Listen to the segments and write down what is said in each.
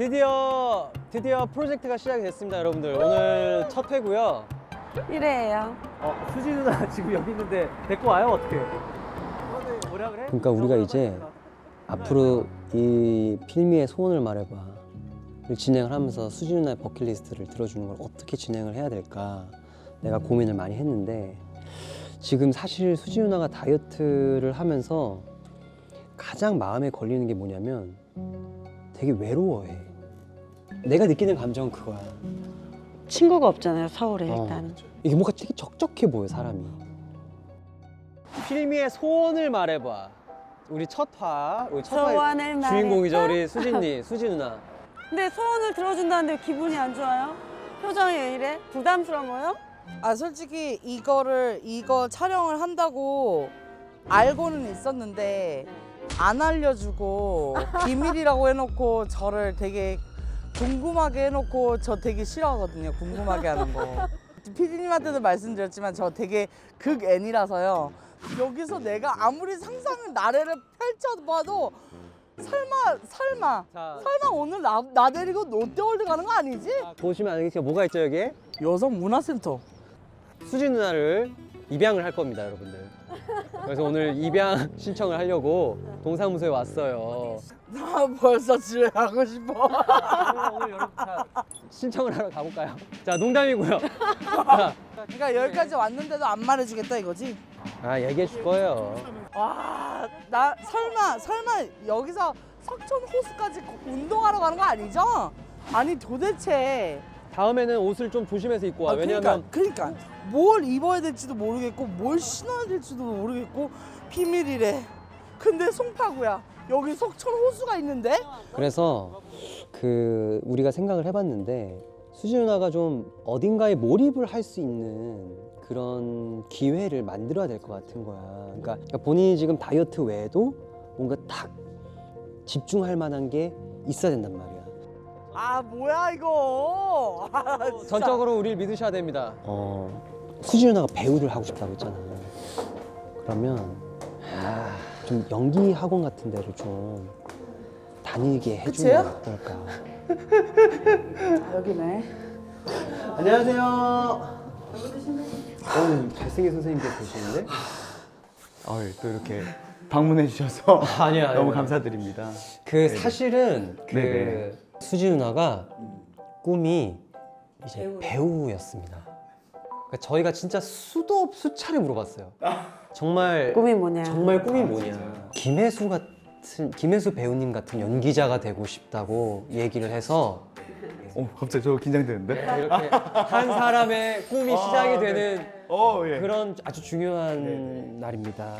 드디어 드디어 프로젝트가 시작이 됐습니다, 여러분들. 오늘 첫 회고요. 이래요. 어, 수지 누나 지금 여기 있는데 데리고 와요 어떻게? 뭐라 그래? 그러니까 우리가 이제 앞으로 이 필미의 소원을 말해봐. 를 진행을 하면서 수지 누나의 버킷리스트를 들어주는 걸 어떻게 진행을 해야 될까 내가 고민을 많이 했는데 지금 사실 수지 누나가 다이어트를 하면서 가장 마음에 걸리는 게 뭐냐면 되게 외로워해. 내가 느끼는 감정은 그거야. 친구가 없잖아요, 서울에 어. 일단. 이게 뭔가 되게 적적해 보여 사람이. 필미의 소원을 말해봐. 우리 첫화 우리 첫화 소원을. 주인공이죠 우리 수진님 수지 누나. 근데 소원을 들어준다는데 기분이 안 좋아요? 표정이 왜 이래? 부담스러워요? 아 솔직히 이거를 이거 촬영을 한다고 알고는 있었는데 안 알려주고 비밀이라고 해놓고 저를 되게 궁금하게 해놓고 저 되게 싫어하거든요 궁금하게 하는 거. 피디님한테도 말씀드렸지만 저 되게 극 N이라서요. 여기서 내가 아무리 상상의 나래를 펼쳐봐도 설마 설마 자. 설마 오늘 나, 나 데리고 롯데월드 가는 거 아니지? 보시면 알겠지만 뭐가 있죠 여기에 여성 문화센터. 수지 누나를 입양을 할 겁니다 여러분들. 그래서 오늘 입양 신청을 하려고 동사무소에 왔어요. 나 벌써 집에 가고 싶어. 오늘 여러분 자, 신청을 하러 가볼까요? 자 농담이고요. 자, 그러니까 여기까지 왔는데도 안 말해주겠다 이거지? 아 얘기해 줄 거예요. 와, 나 설마 설마 여기서 석촌 호수까지 운동하러 가는 거 아니죠? 아니 도대체 다음에는 옷을 좀 조심해서 입고 와. 아, 왜냐면 그러니까, 그러니까 뭘 입어야 될지도 모르겠고 뭘 신어야 될지도 모르겠고 비밀이래. 근데 송파구야. 여기 석촌 호수가 있는데? 그래서 그 우리가 생각을 해봤는데 수지 누나가 좀 어딘가에 몰입을 할 수 있는 그런 기회를 만들어야 될 것 같은 거야. 그러니까, 그러니까 본인이 지금 다이어트 외에도 뭔가 딱 집중할 만한 게 있어야 된단 말이야. 아 뭐야 이거? 아, 진짜. 전적으로 우리를 믿으셔야 됩니다. 어, 수지 누나가 배우를 하고 싶다고 했잖아. 그러면 아, 좀 연기 학원 같은 데를 좀 다니게 해주면 그치요? 어떨까? 아, 여기네. 안녕하세요. 어, 잘생긴 선생님께서 계시는데? 어이, 또 이렇게 방문해 주셔서 아니요, 아니요. 너무 감사드립니다. 그 사실은 그 네네. 수지 누나가 꿈이 이제 배우. 였습니다 그러니까 저희가 진짜 수도 없 수차례 물어봤어요. 정말 꿈이 뭐냐? 정말 꿈이 뭐냐? 김혜수 같은 김혜수 배우님 같은 연기자가 되고 싶다고 얘기를 해서 어, 갑자기 저 긴장되는데? 이렇게 한 사람의 꿈이 시작이 되는 어, 예. 그런 아주 중요한 날입니다.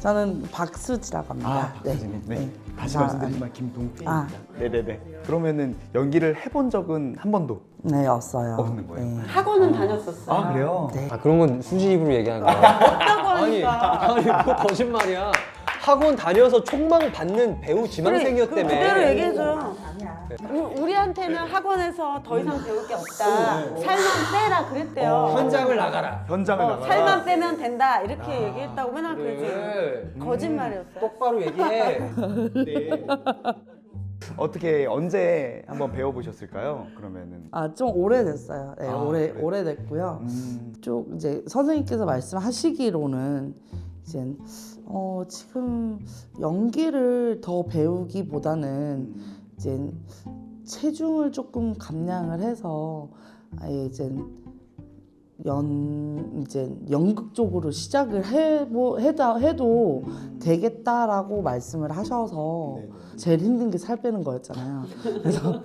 저는 박수지라고 합니다. 아, 박수진님. 네. 다시 아, 말씀드리지만 김동필입니다. 아. 네네네. 그러면은 연기를 해본 적은 한 번도 네 없어요. 없는 거예요? 네. 학원은 다녔었어요. 아 그래요? 네. 아 그런 건 수지 입으로 얘기하는 거야. 아니 아니 뭐 거짓말이야. 학원 다녀서 총망 받는 배우 지망생이었다며. 그, 그대로 얘기해줘요. 우- 우리한테는 학원에서 더 이상 배울 게 없다. 살만 빼라 그랬대요. 현장을 나가라. 현장을 어, 나가. 살만 빼면 된다 이렇게 얘기했다고 맨날 그러지. 그래. 거짓말이었어요. 똑바로 얘기해. 어떻게 언제 한번 배워보셨을까요? 그러면은 아 좀 오래됐어요. 네, 아, 오래 그래요? 오래됐고요. 음, 쪽 이제 선생님께서 말씀하시기로는 이제 어 지금 연기를 더 배우기보다는 이제 체중을 조금 감량을 해서 아예 이제 연 이제 연극 쪽으로 시작을 해보 해도 되겠다라고 말씀을 하셔서 제일 힘든 게 살 빼는 거였잖아요. 그래서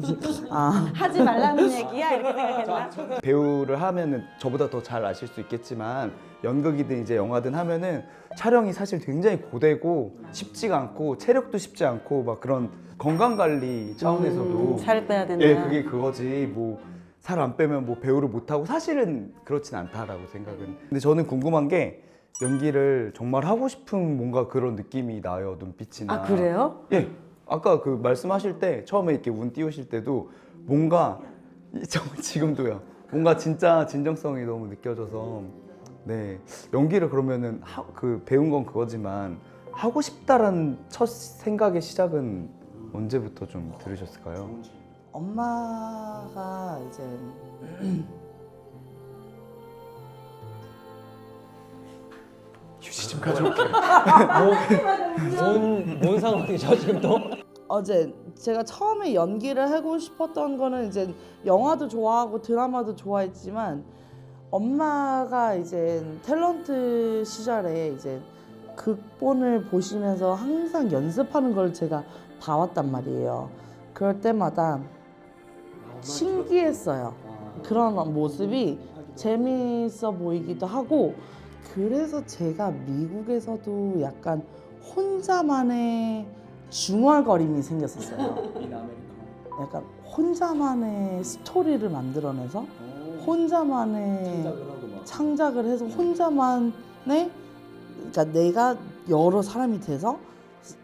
아 하지 말라는 얘기야 이렇게 생각했나? 배우를 하면은 저보다 더 잘 아실 수 있겠지만 연극이든 이제 영화든 하면은 촬영이 사실 굉장히 고되고 쉽지가 않고 체력도 쉽지 않고 막 그런 건강 관리 차원에서도 음, 살 빼야 된다. 예, 그게 그거지. 뭐 살 안 빼면 뭐 배우를 못 하고 사실은 그렇진 않다라고 생각은. 근데 저는 궁금한 게 연기를 정말 하고 싶은 뭔가 그런 느낌이 나요 눈빛이나. 아 그래요? 예. 아까 그 말씀하실 때 처음에 이렇게 운 띄우실 때도 뭔가 이- 저 지금도요. 뭔가 진짜 진정성이 너무 느껴져서 네 연기를 그러면은 하, 그 배운 건 그거지만 하고 싶다라는 첫 생각의 시작은 언제부터 좀 들으셨을까요? 엄마가 이제 휴지 좀 가져올게. 뭔, 뭔 상황이죠 지금 또? 어제 제가 처음에 연기를 하고 싶었던 거는 이제 영화도 좋아하고 드라마도 좋아했지만 엄마가 이제 탤런트 시절에 이제 극본을 보시면서 항상 연습하는 걸 제가 봐왔단 말이에요. 그럴 때마다 신기했어요. 그런 모습이 재미있어 보이기도 하고 그래서 제가 미국에서도 약간 혼자만의 중얼거림이 생겼었어요. 약간 혼자만의 스토리를 만들어내서 혼자만의 창작을 해서 혼자만의 그러니까 내가 여러 사람이 돼서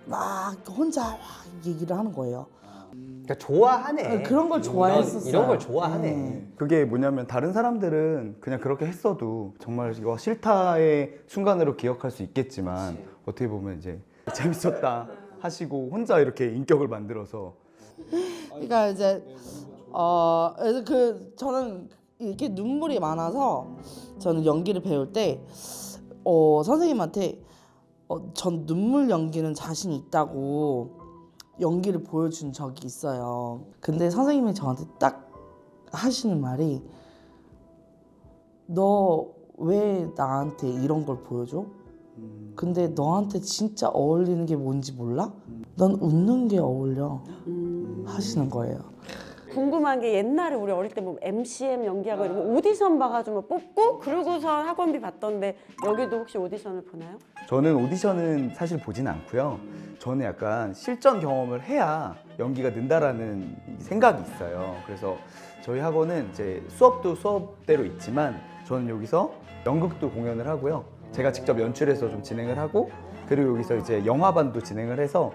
막 혼자 막 얘기를 하는 거예요. 그러니까 좋아하네. 그런 걸 좋아했었어요. 이런 걸 좋아하네. 네. 그게 뭐냐면 다른 사람들은 그냥 그렇게 했어도 정말 이거 싫다의 순간으로 기억할 수 있겠지만 어떻게 보면 이제 재밌었다 하시고 혼자 이렇게 인격을 만들어서 그러니까 이제 어 그래서 그 저는 이렇게 눈물이 많아서 저는 연기를 배울 때 어, 선생님한테 어, 전 눈물 연기는 자신 있다고 연기를 보여준 적이 있어요. 근데 선생님이 저한테 딱 하시는 말이 너 왜 나한테 이런 걸 보여줘? 근데 너한테 진짜 어울리는 게 뭔지 몰라? 넌 웃는 게 어울려 하시는 거예요. 궁금한 게 옛날에 우리 어릴 때 뭐 MCM 연기하고 이러면 오디션 봐가지고 뭐 뽑고 그러고서 학원비 받던데 여기도 혹시 오디션을 보나요? 저는 오디션은 사실 보진 않고요. 저는 약간 실전 경험을 해야 연기가 는다라는 생각이 있어요. 그래서 저희 학원은 이제 수업도 수업대로 있지만 저는 여기서 연극도 공연을 하고요. 제가 직접 연출해서 좀 진행을 하고 그리고 여기서 이제 영화반도 진행을 해서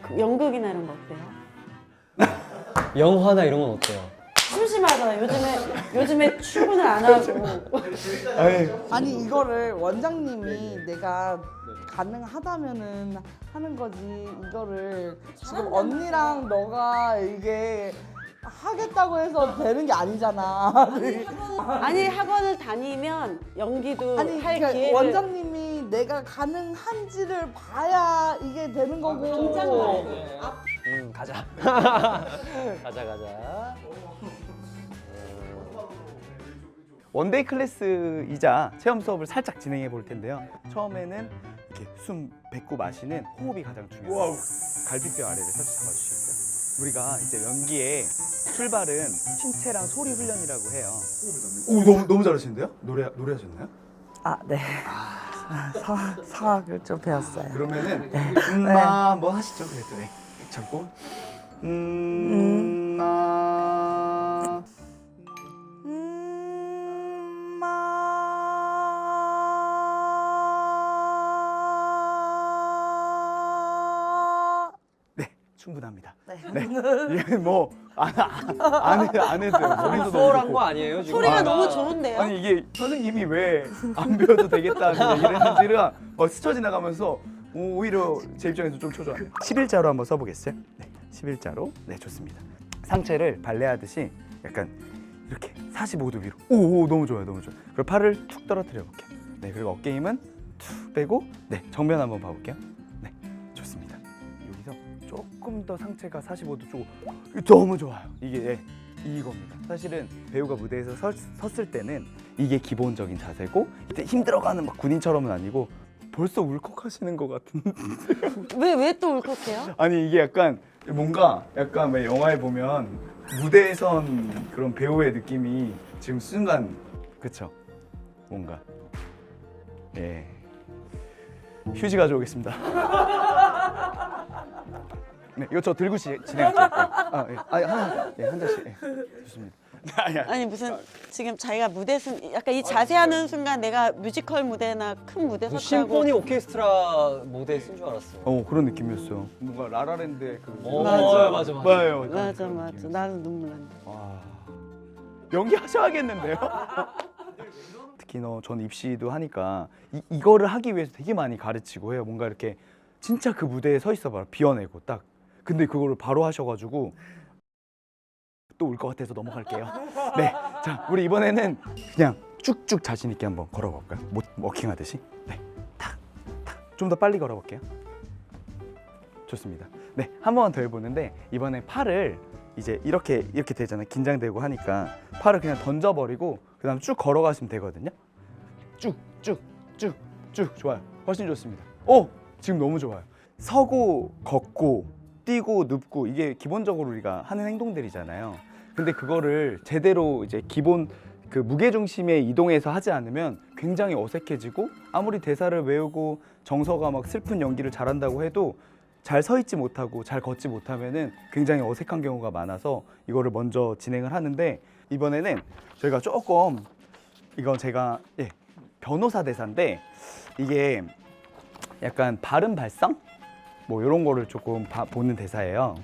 그 연극이나 이런 거 어때요? 영화나 이런 건 어때요? 심심하잖아요. 요즘에 요즘에 출근을 안 하고 아니, 이거를 원장님이 내가 가능하다면은 하는 거지 이거를 지금 언니랑 너가 이게 하겠다고 해서 되는 게 아니잖아. 아니 학원을 다니면 연기도 아니 할 그러니까 기회를 원장님이 내가 가능한지를 봐야 이게 되는 거고. 음 가자. 가자 가자. 원데이 클래스이자 체험 수업을 살짝 진행해 볼 텐데요. 처음에는 이렇게 숨 뱉고 마시는 호흡이 가장 중요해요. 갈비뼈 아래를 살짝 잡아주시겠어요? 우리가 이제 연기의 출발은 신체랑 소리 훈련이라고 해요. 오 너무 너무 잘하시는데요? 노래 노래하셨나요? 아 네. 사, 사학을 좀 배웠어요. 그러면은 음마 한번 하시죠. 그래도 네. 참고 음마 엄마. 네 충분합니다. 네. 네. 이게 뭐안안 안 해도 돼요. 소리도 너무 수월한 좋고. 거 아니에요 지금? 소리가 아, 너무 좋은데요? 아니 이게 선생님이 왜 안 배워도 되겠다는 얘기를 했는지를 어, 스쳐 지나가면서 오, 오히려 제 입장에서 좀 초조하네요. 11자로 한번 써보겠어요? 네, 11자로. 네, 좋습니다. 상체를 발레하듯이 약간 이렇게 45도 위로. 오, 오 너무 좋아요, 너무 좋아요. 그리고 팔을 툭 떨어뜨려 볼게요. 네, 그리고 어깨 힘은 툭 빼고, 네, 정면 한번 봐볼게요. 네, 좋습니다. 여기서 조금 더 상체가 45도 쪽 너무 좋아요. 이게 예, 이겁니다. 사실은 배우가 무대에서 설- 섰을 때는 이게 기본적인 자세고 이때 힘들어가는 막 군인처럼은 아니고 벌써 울컥하시는 것 같은. 왜왜 또 울컥해요? 아니 이게 약간 뭔가 약간 왜 영화에 보면 무대에 선 그런 배우의 느낌이 지금 순간 그쵸? 뭔가 예 휴지 가져오겠습니다. 네 이거 저 들고 시, 진행할게요. 아, 예. 아니 하나 예, 한 잔씩 예. 좋습니다. 아니, 아니. 아니 무슨 지금 자기가 무대 순 약간 이 자세하는 순간 내가 뮤지컬 무대나 큰 무대 섰다고 심포니 오케스트라 무대 쓴 줄 알았어. 어 그런 느낌이었어요. 뭔가 라라랜드의 그 어, 맞아. 맞아 맞아. 맞아요. 맞아 맞아 나도 눈물 난다. 와 연기 하셔야겠는데요? 특히 너전 입시도 하니까 이, 이거를 하기 위해서 되게 많이 가르치고 해요. 뭔가 이렇게 진짜 그 무대에 서 있어 봐라 비워내고 딱 근데 그거를 바로 하셔가지고 또 울 것 같아서 넘어갈게요. 네, 자 우리 이번에는 그냥 쭉쭉 자신 있게 한번 걸어볼까요? 모, 워킹하듯이. 네, 탁, 탁. 좀 더 빨리 걸어볼게요. 좋습니다. 네, 한 번 더 해보는데 이번에 팔을 이제 이렇게 이렇게 되잖아요. 긴장되고 하니까 팔을 그냥 던져버리고 그다음 쭉 걸어가시면 되거든요. 쭉, 쭉, 쭉, 쭉 좋아요. 훨씬 좋습니다. 오, 지금 너무 좋아요. 서고, 걷고, 뛰고, 눕고 이게 기본적으로 우리가 하는 행동들이잖아요. 근데 그거를 제대로 이제 기본 그 무게 중심의 이동에서 하지 않으면 굉장히 어색해지고 아무리 대사를 외우고 정서가 막 슬픈 연기를 잘한다고 해도 잘 서 있지 못하고 잘 걷지 못하면은 굉장히 어색한 경우가 많아서 이거를 먼저 진행을 하는데 이번에는 저희가 조금 이건 제가 예, 변호사 대사인데 이게 약간 발음 발성 뭐 이런 거를 조금 봐- 보는 대사예요.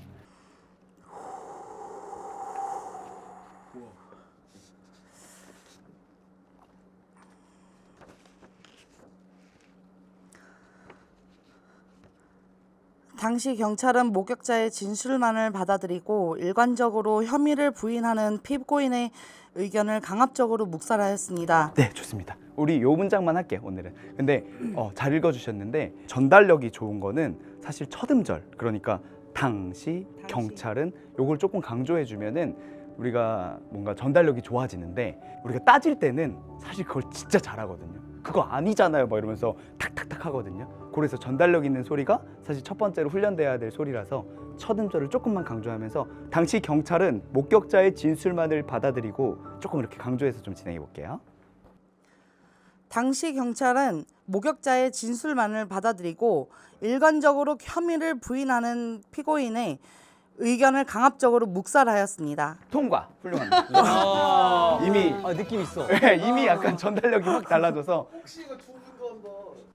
당시 경찰은 목격자의 진술만을 받아들이고 일관적으로 혐의를 부인하는 피고인의 의견을 강압적으로 묵살하였습니다. 네, 좋습니다. 우리 요 문장만 할게요, 오늘은. 근데 어, 잘 읽어주셨는데 전달력이 좋은 거는 사실 첫 음절, 그러니까 당시, 경찰은 요걸 조금 강조해주면은 우리가 뭔가 전달력이 좋아지는데 우리가 따질 때는 사실 그걸 진짜 잘하거든요. 그거 아니잖아요, 막 이러면서 탁탁탁 하거든요. 그래서 전달력 있는 소리가 사실 첫 번째로 훈련돼야 될 소리라서 첫 음절을 조금만 강조하면서 당시 경찰은 목격자의 진술만을 받아들이고 조금 이렇게 강조해서 좀 진행해 볼게요. 당시 경찰은 목격자의 진술만을 받아들이고 일관적으로 혐의를 부인하는 피고인의 의견을 강압적으로 묵살하였습니다. 통과 훌륭합니다. 이미 아 느낌 있어. 네, 이미 약간 전달력이 확 달라져서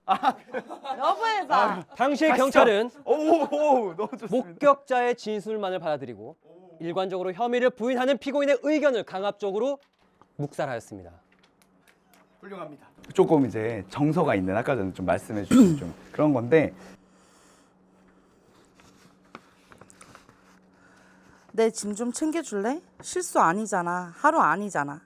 여보 해봐. 당시의 가시죠. 경찰은 오오 너무 좋습니다. 목격자의 진술만을 받아들이고 일관적으로 혐의를 부인하는 피고인의 의견을 강압적으로 묵살하였습니다. 훌륭합니다. 조금 이제 정서가 있는 아까 전에 좀 말씀해 주신 좀 그런 건데 내 짐 좀 챙겨줄래? 실수 아니잖아. 하루 아니잖아.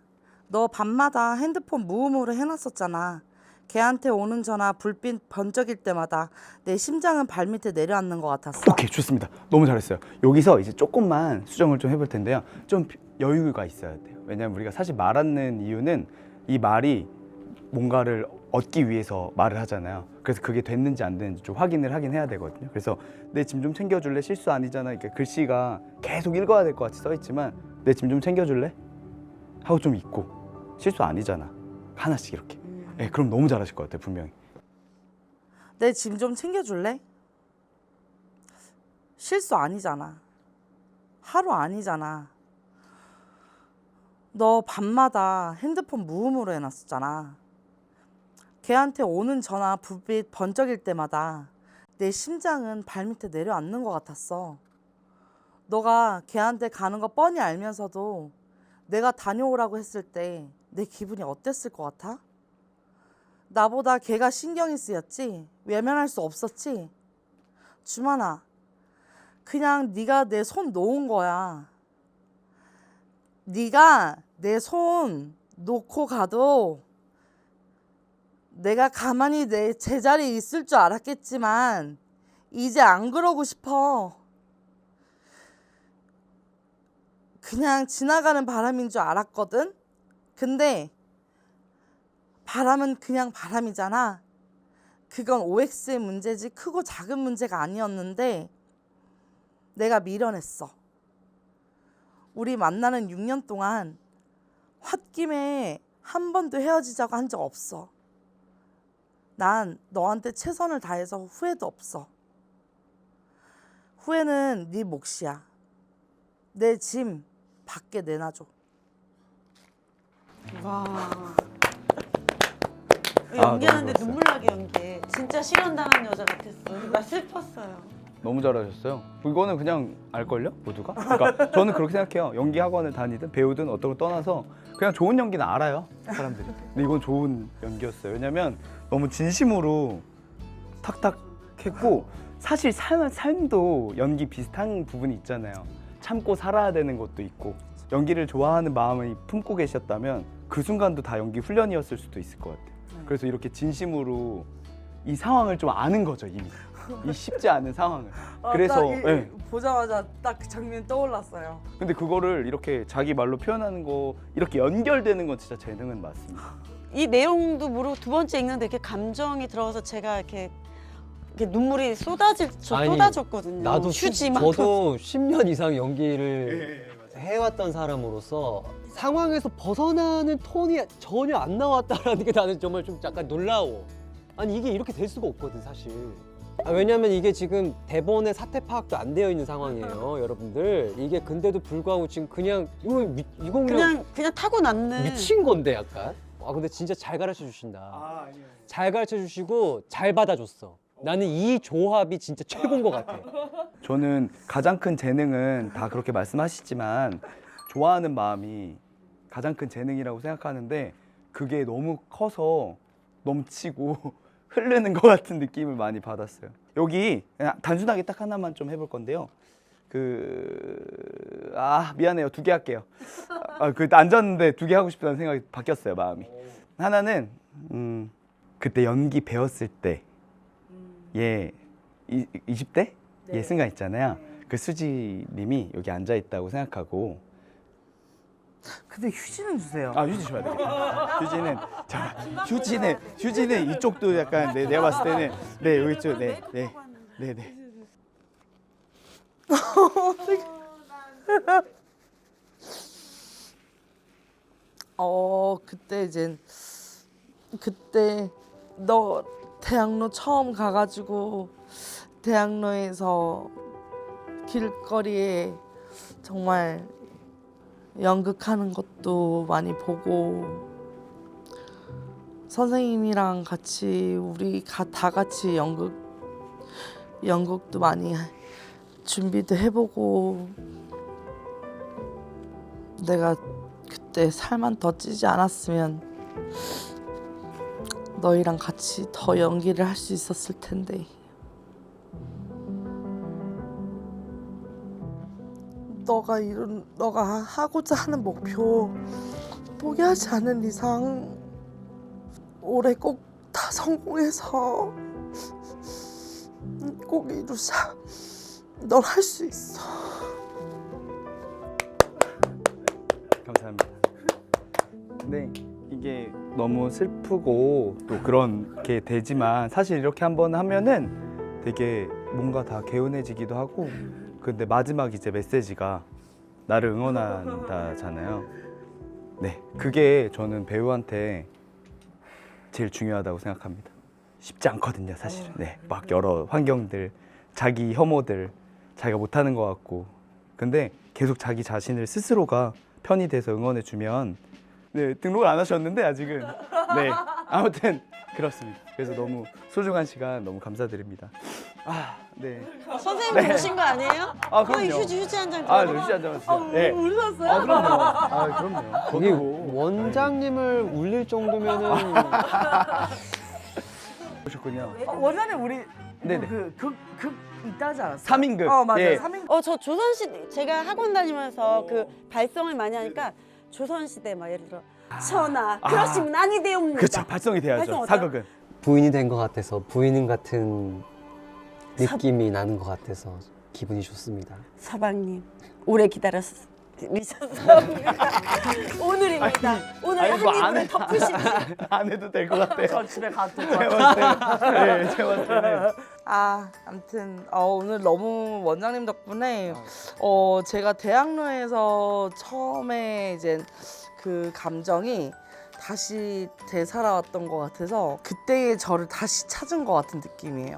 너 밤마다 핸드폰 무음으로 해놨었잖아. 걔한테 오는 전화 불빛 번쩍일 때마다 내 심장은 발밑에 내려앉는 것 같았어. 오케이 좋습니다. 너무 잘했어요. 여기서 이제 조금만 수정을 좀 해볼 텐데요. 좀 여유가 있어야 돼요. 왜냐하면 우리가 사실 말하는 이유는 이 말이 뭔가를 얻기 위해서 말을 하잖아요. 그래서 그게 됐는지 안 됐는지 좀 확인을 하긴 해야 되거든요. 그래서 내 짐 좀 챙겨줄래? 실수 아니잖아. 이렇게 글씨가 계속 읽어야 될 것 같이 써 있지만 내 짐 좀 챙겨줄래? 하고 좀 있고 실수 아니잖아. 하나씩 이렇게. 네, 그럼 너무 잘하실 것 같아요. 분명히. 내 짐 좀 챙겨줄래? 실수 아니잖아. 하루 아니잖아. 너 밤마다 핸드폰 무음으로 해놨었잖아. 걔한테 오는 전화 불빛 번쩍일 때마다 내 심장은 발밑에 내려앉는 것 같았어. 너가 걔한테 가는 거 뻔히 알면서도 내가 다녀오라고 했을 때 내 기분이 어땠을 것 같아? 나보다 걔가 신경이 쓰였지? 외면할 수 없었지? 주만아 그냥 네가 내 손 놓은 거야. 네가 내 손 놓고 가도 내가 가만히 내 제자리에 있을 줄 알았겠지만 이제 안 그러고 싶어. 그냥 지나가는 바람인 줄 알았거든? 근데 바람은 그냥 바람이잖아. 그건 OX의 문제지 크고 작은 문제가 아니었는데 내가 미련했어. 우리 만나는 6년 동안 홧김에 한 번도 헤어지자고 한 적 없어. 난 너한테 최선을 다해서 후회도 없어. 후회는 네 몫이야. 내 짐 밖에 내놔줘. 와. 아, 연기하는데 너무 눈물 나게 연기해. 진짜 실현당한 여자 같았어. 나 슬펐어요. 너무 잘하셨어요. 이거는 그냥 알걸요? 모두가? 그러니까 저는 그렇게 생각해요. 연기 학원을 다니든 배우든 어떤 걸 떠나서 그냥 좋은 연기는 알아요. 사람들이. 근데 이건 좋은 연기였어요. 왜냐면 너무 진심으로 탁탁 했고 사실 삶, 삶도 연기 비슷한 부분이 있잖아요. 참고 살아야 되는 것도 있고 연기를 좋아하는 마음을 품고 계셨다면 그 순간도 다 연기 훈련이었을 수도 있을 것 같아요. 그래서 이렇게 진심으로 이 상황을 좀 아는 거죠 이미 이 쉽지 않은 상황을. 그래서 예. 보자마자 딱 그 장면 떠올랐어요. 근데 그거를 이렇게 자기 말로 표현하는 거 이렇게 연결되는 건 진짜 재능은 맞습니다. 이 내용도 모르고 두 번째 읽는데 이렇게 감정이 들어서 제가 이렇게, 이렇게 눈물이 쏟아질 저 아니, 쏟아졌거든요. 나도 휴지 시- 막 저도 10년 이상 연기를 해왔던 사람으로서 상황에서 벗어나는 톤이 전혀 안 나왔다라는 게 나는 정말 좀 약간 놀라워. 아니 이게 이렇게 될 수가 없거든 사실. 아, 왜냐면 이게 지금 대본의 사태 파악도 안 되어 있는 상황이에요, 여러분들. 이게 근데도 불구하고 지금 그냥 이거 미, 이거 그냥, 그냥 그냥 타고 났네. 미친 건데 약간. 아 근데 진짜 잘 가르쳐 주신다. 잘 가르쳐 주시고 잘 받아줬어. 나는 이 조합이 진짜 최고인 것 같아. 저는 가장 큰 재능은 다 그렇게 말씀하시지만 좋아하는 마음이 가장 큰 재능이라고 생각하는데 그게 너무 커서 넘치고 흐르는 것 같은 느낌을 많이 받았어요. 여기 그냥 단순하게 딱 하나만 좀 해볼 건데요. 그... 아 미안해요 두 개 할게요. 아, 그 앉았는데 두 개 하고 싶다는 생각이 바뀌었어요 마음이. 하나는 음, 그때 연기 배웠을 때 예, 이, 20대? 예, 순간 있잖아요. 그 수지님이 여기 앉아 있다고 생각하고 근데 휴지는 주세요. 아 휴지 줘야 되겠다. 휴지는 자 휴지는 휴지는 이쪽도 약간 네, 내가 봤을 때는 네 여기 있죠. 네, 네, 네, 네. 어 그때 이제 그때 너 대학로 처음 가가지고 대학로에서 길거리에 정말 연극하는 것도 많이 보고 선생님이랑 같이 우리 가, 다 같이 연극 연극도 많이 준비도 해보고 내가 그때 살만 더 찌지 않았으면 너희랑 같이 더 연기를 할 수 있었을 텐데. 너가 이룬 너가 하고자 하는 목표 포기하지 않은 이상 올해 꼭 다 성공해서 꼭 이루자. 넌 할 수 있어. 감사합니다. 근데 이게 너무 슬프고 또 그런 게 되지만 사실 이렇게 한번 하면은 되게 뭔가 다 개운해지기도 하고 근데 마지막 이제 메시지가 나를 응원한다잖아요. 네, 그게 저는 배우한테 제일 중요하다고 생각합니다. 쉽지 않거든요, 사실은. 네, 막 여러 환경들, 자기 혐오들, 자기가 못하는 것 같고, 근데 계속 자기 자신을 스스로가 편이 돼서 응원해 주면, 네 등록을 안 하셨는데 아직은, 네 아무튼 그렇습니다. 그래서 너무 소중한 시간 너무 감사드립니다. 아, 네. 선생님 보신 거 아니에요? 아, 거기 그럼요. 휴지 휴지 한 장. 아, 들고. 네, 휴지 한잔 왔어요. 네. 울셨어요? 아, 그럼요. 아, 그럼요. 거기 원장님을 울릴 정도면은 보셨군요. 원래는 우리 네네. 그그그 있다지 않았어? 3인극. 어 맞아요. 예. 3인 어, 저 조선시대 제가 학원 다니면서 그 발성을 많이 하니까 조선시대 막 예를 들어 전하 그러시면 아니 되옵니다. 그렇죠. 발성이 돼야죠. 발성 어때요? 사극은. 부인이 된 것 같아서 부인 같은 느낌이 나는 것 같아서 기분이 좋습니다. 서방님 오래 기다렸으셨습니다. 오늘입니다. 오늘 아니, 뭐 안 한 입을 해. 덮으시지. 안 해도 될 것 같아요. 저 집에 가도 제가 봤을 때는. 네, 제가 봤을 때는. 아, 아무튼 어, 오늘 너무 원장님 덕분에 어 제가 대학로에서 처음에 이제 그 감정이 다시 되살아왔던 것 같아서 그때의 저를 다시 찾은 것 같은 느낌이에요.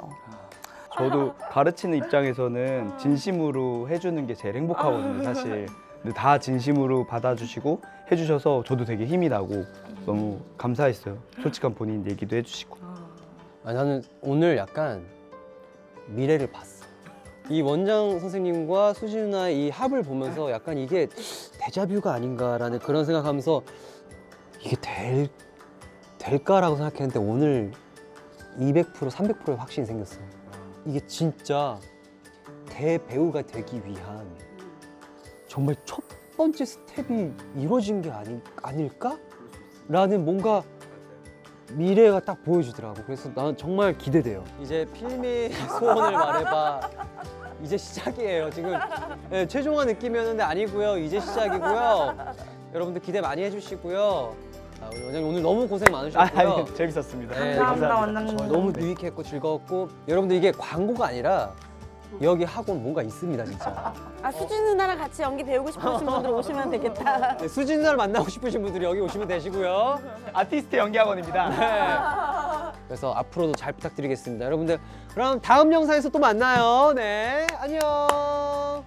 저도 가르치는 입장에서는 진심으로 해주는 게 제일 행복하거든요, 사실. 근데 다 진심으로 받아주시고 해주셔서 저도 되게 힘이 나고 너무 감사했어요. 솔직한 본인 얘기도 해주시고. 아, 나는 오늘 약간 미래를 봤어. 이 원장 선생님과 수지 누나의 이 합을 보면서 약간 이게 데자뷰가 아닌가라는 그런 생각하면서 이게 될 될까라고 생각했는데 오늘 200% 300%의 확신이 생겼어. 이게 진짜 대배우가 되기 위한 정말 첫 번째 스텝이 이루어진 게 아니, 아닐까? 라는 뭔가 미래가 딱 보여주더라고. 그래서 난 정말 기대돼요. 이제 필미 소원을 말해봐. 이제 시작이에요. 지금 네, 최종화 느낌이었는데 아니고요. 이제 시작이고요. 여러분들 기대 많이 해주시고요. 아, 우리 원장님 오늘 너무 고생 많으셨고요. 아, 네, 재밌었습니다. 네, 감사합니다 원장님. 저희 너무 유익했고 즐거웠고 여러분들 이게 광고가 아니라 여기 학원 뭔가 있습니다 진짜. 아 수진 누나랑 같이 연기 배우고 싶으신 분들 오시면 되겠다. 네, 수진 누나를 만나고 싶으신 분들이 여기 오시면 되시고요. 아티스트 연기학원입니다. 네. 그래서 앞으로도 잘 부탁드리겠습니다. 여러분들 그럼 다음 영상에서 또 만나요. 네, 안녕.